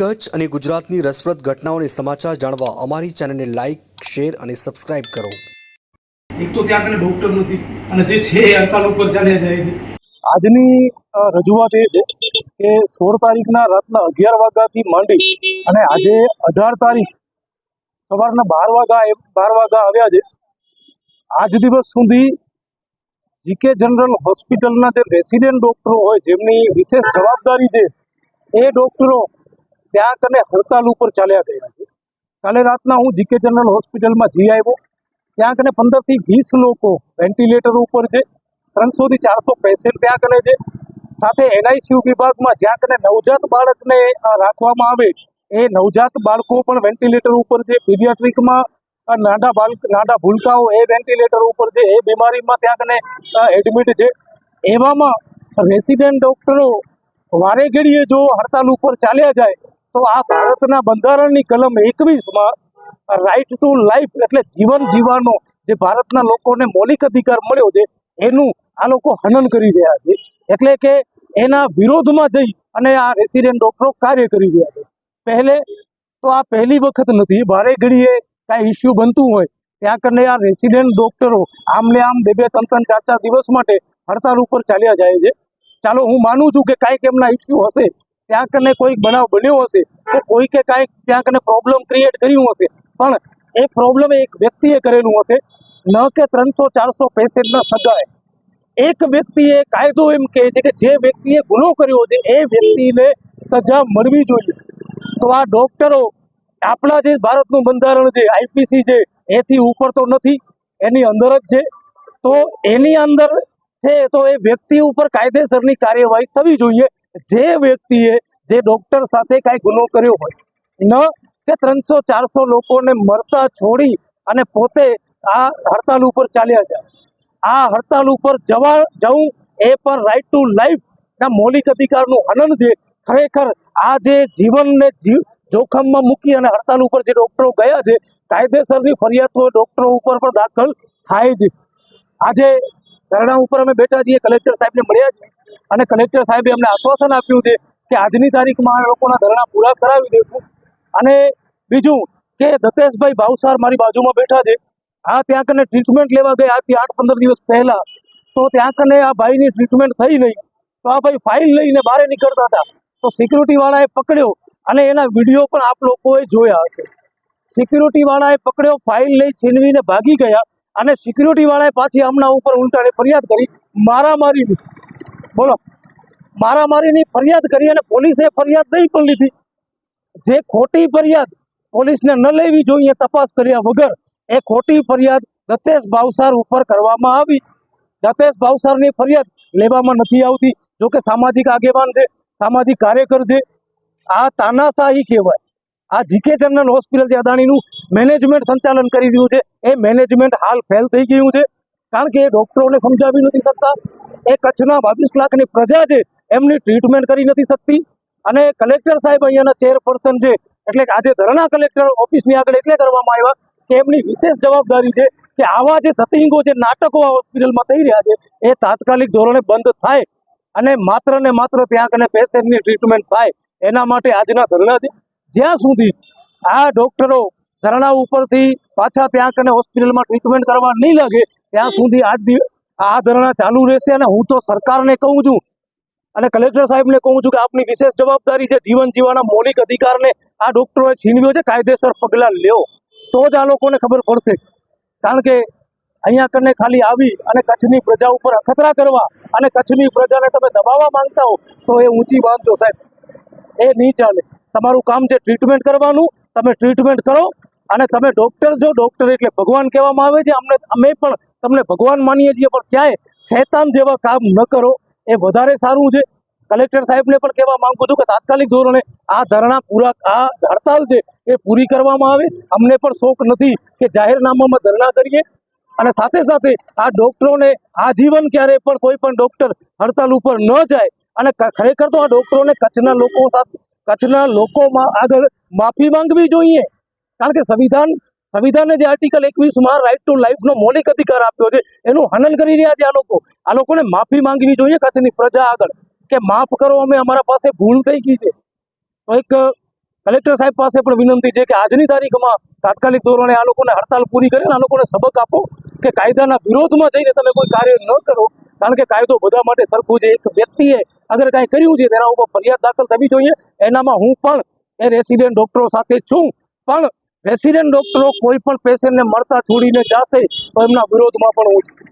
કચ્છ અને ગુજરાતની રસપ્રદ ઘટનાઓને સમાચાર જાણવા અમારી ચેનલને લાઇક શેર અને સબસ્ક્રાઇબ કરો. એક તો ત્યાં કને ડૉક્ટર નથી. અને જે છે એ ઉપર ચાલ્યા જાય છે. આજની રજૂઆત એ છે કે સોળ તારીખના રાતના અગિયાર વાગ્યાથી માંડી અને આજે અઢાર તારીખ સવારના બાર વાગ્યા એ- બાર વાગ્યા આવ્યા છે. આજ દિવસ સુધી જીકે જનરલ હોસ્પિટલના જે રેસિડેન્ટ ડોક્ટરો હોય જેમની વિશેષ જવાબદારી છે એ ડોક્ટરો ત્યાં કને હડતાલ ઉપર ચાલ્યા ગયા છે. કાલે રાતના હું જીકે જનરલ હોસ્પિટલમાં જઈ આવ્યો. ત્યાં કને પંદરથી વીસ લોકો વેન્ટિલેટર ઉપર છે, ત્રણસોથી ચારસો પેશન્ટ ત્યાં કને છે. સાથે એનઆઈસીયુ વિભાગમાં જ્યાં કને નવજાત બાળકને રાખવામાં આવે એ નવજાત બાળકો પણ વેન્ટિલેટર ઉપર છે. પીડિયાટ્રિકમાં નાના બાળક નાના ભૂલકાઓ એ વેન્ટિલેટર ઉપર છે. એ બીમારીમાં ત્યાં કને એડમિટ છે. એવામાં રેસિડેન્ટ ડોક્ટરો વારે ઘડીએ જો હડતાલ ઉપર ચાલ્યા જાય તો આ ભારતના બંધારણની કલમ એકવીસમાં રાઇટ ટુ લાઈફ એટલે જીવન જીવવાનો જે ભારતના લોકોને મૌલિક અધિકાર મળ્યો છે, એનું આ લોકો હનન કરી રહ્યા છે. એટલે કે એના વિરોધમાં જઈ અને આ રેસિડેન્ટ ડોક્ટરો કાર્ય કરી રહ્યા છે. પહેલે તો આ પહેલી વખત નથી ભારે ઘડીએ કાંઈ ઇસ્યુ બનતું હોય, ત્યાં કરીને આ રેસિડેન્ટ ડોક્ટરો આમને આમ બે બે, ત્રણ ત્રણ, ચાર ચાર દિવસ માટે હડતાલ ઉપર ચાલ્યા જાય છે. ચાલો હું માનું છું કે કાંઈક એમના ઇસ્યુ હશે. ત્યાં કને કોઈક બનાવ બન્યો હશે તો કોઈકે કાંઈક ત્યાં કને પ્રોબ્લેમ ક્રિએટ કર્યું હશે? પણ એ પ્રોબ્લેમ એક વ્યક્તિએ કરેલું હશે. ન કે ત્રણસો, ચારસો પેશન્ટના સગાએ. એક વ્યક્તિએ કાયદો એમ કહે છે કે જે વ્યક્તિએ ગુનો કર્યો છે, એ વ્યક્તિને સજા મળવી જોઈએ. તો આ ડોક્ટરો આપણા જે ભારતનું બંધારણ છે આઈપીસી છે, એથી ઉપર તો નથી, એની અંદર જ છે. તો એની અંદર છે તો એ વ્યક્તિ ઉપર કાયદેસરની કાર્યવાહી થવી જોઈએ. જે વ્યક્તિએ, જે ડોક્ટર સાથે કાંઈ ગુનો કર્યો હોય, ન કે ત્રણસો, ચારસો લોકોને મરતા છોડી અને પોતે આ હડતાલ ઉપર ચાલ્યા જાય. આ હડતાલ ઉપર જવા, જવું એ પણ રાઈટ ટુ લાઈફ ના મૌલિક અધિકારનું હનન છે. ખરેખર આ જે જીવનને જીવ, જોખમમાં મૂકી અને હડતાલ ઉપર જે ડોક્ટરો ગયા છે, કાયદેસરની ફરિયાદો ડોક્ટરો ઉપર પણ દાખલ થાય છે આજે ધરણા ઉપર અમે બેઠા છીએ. કલેક્ટર સાહેબને મળ્યા છે અને કલેક્ટર સાહેબે અમને આશ્વાસન આપ્યું છે કે આજની તારીખમાં લોકોના ધરણા પૂરા કરાવી દઈશું અને બીજું કે દતેશભાઈ ભાવસાર મારી બાજુમાં બેઠા છે. આ ત્યાં કને ટ્રીટમેન્ટ લેવા ગયા આજથી આઠ પંદર દિવસ પહેલા. તો ત્યાં કને આ ભાઈની ટ્રીટમેન્ટ થઈ નહીં. તો આ ભાઈ ફાઇલ લઈને બહાર નીકળતા હતા. તો સિક્યુરિટી વાળાએ પકડ્યો અને એના વીડિયો પણ આપ લોકોએ જોયા હશે. સિક્યુરિટી વાળાએ પકડ્યો ફાઇલ લઈ છીનવીને ભાગી ગયા. અને સિક્યુરિટી વાળાએ પાછી હમણાં ઉપર ઉલટાને ફરિયાદ કરી. મારામારીની બોલો. મારામારીની ફરિયાદ કરી અને પોલીસે ફરિયાદ નહીં પણ લીધી. જે ખોટી ફરિયાદ પોલીસને ન લેવી જોઈએ તપાસ કર્યા વગર, એ ખોટી ફરિયાદ દત્તેશ ભાવસાર ઉપર કરવામાં આવી. દત્તેશ ભાવસારની ફરિયાદ લેવામાં નથી આવતી. જોકે સામાજિક આગેવાન છે, સામાજિક કાર્યકર છે. આ તાનાશાહી કહેવાય. આ જીકે જનરલ હોસ્પિટલ જે અદાણીનું મેનેજમેન્ટ સંચાલન કરી રહ્યું છે, એ મેનેજમેન્ટ હાલ ફેલ થઈ ગયું છે. કારણ કે એ ડૉક્ટરોને સમજાવી નથી શકતા. એ કચ્છના બાવીસ લાખની પ્રજા છે, એમની ટ્રીટમેન્ટ કરી નથી શકતી. અને કલેક્ટર સાહેબ અહીંયાના ચેરપર્સન છે, એટલે આજે ધરણા કલેક્ટર ઓફિસની આગળ એટલે કરવામાં આવ્યા કે એમની વિશેષ જવાબદારી છે કે આવા જે ધતિંગો જે નાટકો આ હોસ્પિટલમાં થઈ રહ્યા છે, એ તાત્કાલિક ધોરણે બંધ થાય. અને માત્ર ને માત્ર ત્યાં કને પેશન્ટની ટ્રીટમેન્ટ થાય. એના માટે આજના ધરણા છે. જ્યાં સુધી આ ડોક્ટરો ધરણા ઉપરથી પાછા ત્યાં કને હોસ્પિટલમાં ટ્રીટમેન્ટ કરવા નહીં લાગે, ત્યાં સુધી આજ આ ધરણા ચાલુ રહેશે અને હું તો સરકારને કહું છું અને કલેક્ટર સાહેબને કહું છું કે આપની વિશેષ જવાબદારી છે જીવન જીવવાના મૌલિક અધિકારને આ ડોક્ટરોએ છીનવ્યો છે, કાયદેસર પગલાં લ્યો. તો જ આ લોકોને ખબર પડશે. કારણ કે અહીંયા કરીને ખાલી આવી અને કચ્છની પ્રજા ઉપર અખતરા કરવા અને કચ્છની પ્રજાને તમે દબાવવા માંગતા હો, તો એ ઊંચી બાંધજો સાહેબ. એ નહીં ચાલે. તમારું કામ છે ટ્રીટમેન્ટ કરવાનું, તમે ટ્રીટમેન્ટ કરો અને તમે ડૉક્ટર જો ડૉક્ટર એટલે ભગવાન કહેવામાં આવે છે. અમને, અમે પણ તમને ભગવાન માનીએ છીએ, પણ ક્યાંય શૈતાન જેવા કામ ન કરો. એ વધારે સારું છે. કલેક્ટર સાહેબને પણ કહેવા માંગુ છું કે તાત્કાલિક ધોરણે આ ધરણા પૂરા, આ હડતાલ છે એ પૂરી કરવામાં આવે. અમને પણ શોખ નથી કે જાહેરનામામાં ધરણા કરીએ. અને સાથે સાથે આ ડૉક્ટરોને આજીવન ક્યારે પણ કોઈ પણ ડોક્ટર હડતાલ ઉપર ન જાય. અને ખરેખર તો આ ડૉક્ટરોને કચ્છના લોકો સાથે કચ્છના લોકોમાં આગળ માફી માંગવી જોઈએ. કારણ કે સંવિધાન, સંવિધાને જે આર્ટિકલ એકવીસમાં રાઇટ ટુ લાઈફનો મૌલિક અધિકાર આપ્યો છે, એનું હનન કરી રહ્યા છે આ લોકો. આ લોકોને માફી માંગવી જોઈએ કચ્છની પ્રજા આગળ. કે માફ કરો, અમે અમારા પાસે ભૂલ થઈ ગઈ છે. તો એક કલેક્ટર સાહેબ પાસે પણ વિનંતી છે કે આજની તારીખમાં તાત્કાલિક ધોરણે આ લોકોને હડતાલ પૂરી કરીને આ લોકોને સબક આપો કે કાયદાના વિરોધમાં જઈને તમે કોઈ કાર્ય ન કરો. કારણ કે કાયદો બધા માટે સરખું છે. એક વ્યક્તિએ અગર કાંઈ કર્યું છે, તેના ઉપર ફરિયાદ દાખલ થવી જોઈએ. એનામાં હું પણ એ રેસિડેન્ટ ડોક્ટરો સાથે છું. પણ રેસિડેન્ટ ડોક્ટરો કોઈ પણ પેશન્ટને મળતા છોડીને જશે તો એમના વિરોધમાં પણ હું છું.